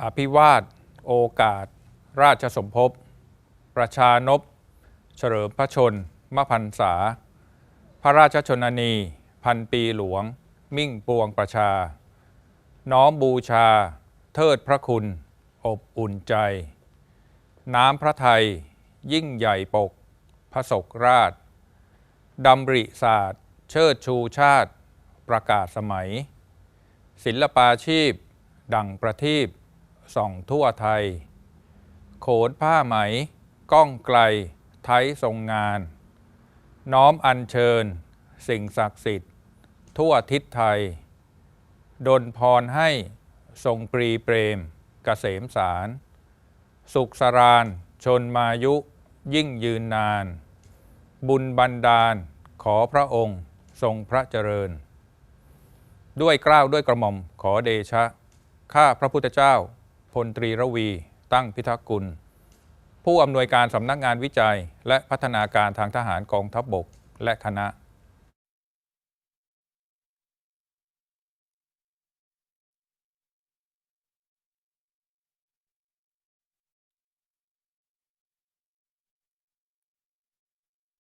อภิวาท โอกาส ราชสมภพ ประชานพเฉลิมพระชนมพันษา พระราชชนนี พันปีหลวง มิ่งปวงประชา น้อมบูชา เทิดพระคุณ อบอุ่นใจ น้ำพระไทย ยิ่งใหญ่ปก พระศกราชดำริศาสตร์ เชิดชูชาติ ประกาศสมัย ศิลปาชีพ ดังประทีป ส่องทั่วไทย โขนผ้าไหม ก้องไกล ไทยทรงงาน น้อมอัญเชิญ สิ่งศักดิ์สิทธิ์ ทั่วทิศไทย ดลพรให้ทรงปรีเปรมกเกษมสาร สุขสรานชนมายุยิ่งยืนนาน บุญบันดาลขอพระองค์ทรงพระเจริญ ด้วยเกล้าวด้วยกระหม่อมขอเดชะ ข้าพระพุทธเจ้า พลตรีระวี ตั้งพิทักษ์กุล ผู้อำนวยการสำนักงานวิจัย และพัฒนาการทางทหารกองทัพบบก และคณะ